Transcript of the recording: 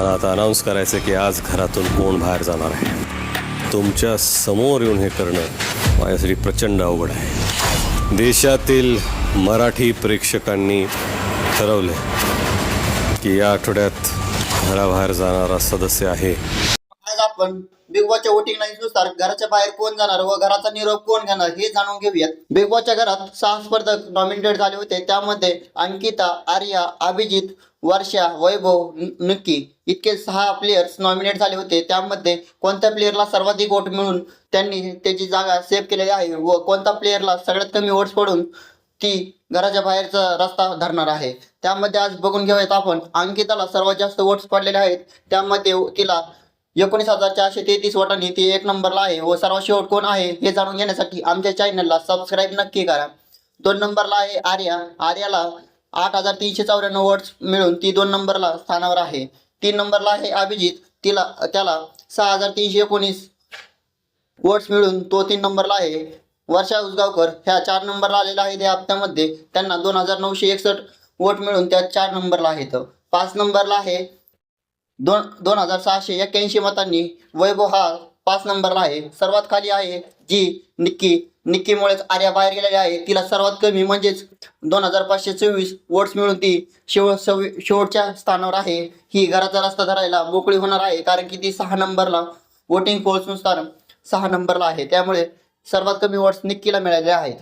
मला आता अनाऊन्स करायचं आहे की आज घरातून कोण बाहेर जाणार आहे? तुमच्यासमोर येऊन हे करणं माझ्यासाठी प्रचंड अवघड आहे. देशातील मराठी प्रेक्षकांनी ठरवले की या आठवड्यात घराबाहेर जाणारा सदस्य आहे. आज आपण. बिग बॉसच्या वोटिंग लाईन्सनुसार घराच्या बाहेर कोण जाणार व घराचा निरोप कोण घेणार हे जाणून घेऊयात. बिग बॉसच्या घरात सहा स्पर्धक नॉमिनेटेड झाले होते. त्यामध्ये अंकिता आर्या अभिजित वर्षा वैभव न- निक्की इतके सहा प्लेयर्स नॉमिनेट झाले होते. त्यामध्ये कोणत्या प्लेयरला सर्वाधिक वोट मिळून त्यांनी त्याची जागा सेव्ह केलेली आहे व कोणत्या प्लेयरला सगळ्यात कमी वोट्स पडून ती घराच्या बाहेरचा रस्ता धरणार आहे? त्यामध्ये आज बघून घेऊयात आपण. अंकिताला सर्वात जास्त वोट्स पडलेले आहेत. त्यामध्ये तिला एकोणीस हजार चारशे तेहतीस वटांनी ती एक नंबरला आहे. व सर्वात शेवट कोण आहे हे जाणून घेण्यासाठी आमच्या चॅनलला सबस्क्राईब नक्की करा. दोन नंबरला आहे आर्या. आर्याला आठ हजार तीनशे चौऱ्याण्णव वोट्स मिळून ती दोन नंबरला स्थानावर आहे. तीन नंबरला आहे अभिजित. तिला त्याला सहा हजार तीनशे एकोणीस वोट्स मिळून तो तीन नंबरला आहे. वर्षा उसगावकर ह्या चार नंबरला आलेला आहे या हप्त्यामध्ये. त्यांना दोन हजार नऊशे एकसष्ट वोट मिळून त्या चार नंबरला आहेत. पाच नंबरला आहे दोन दोन हजार सहाशे एक्क्याऐंशी मतांनी वैभव हा पाच नंबरला आहे. सर्वात खाली आहे जी निक्की. निक्कीमुळेच आर्या बाहेर गेलेली आहे. तिला सर्वात कमी म्हणजेच दोन हजार पाचशे चोवीस वोट्स मिळून ती शेव सव्वी शेवटच्या स्थानावर आहे. ही घराचा रस्ता धरायला मोकळी होणार आहे कारण की ती सहा नंबरला वोटिंग पोल्सनुसार सहा नंबरला आहे. त्यामुळे सर्वात कमी वोट्स निक्कीला मिळालेले आहेत.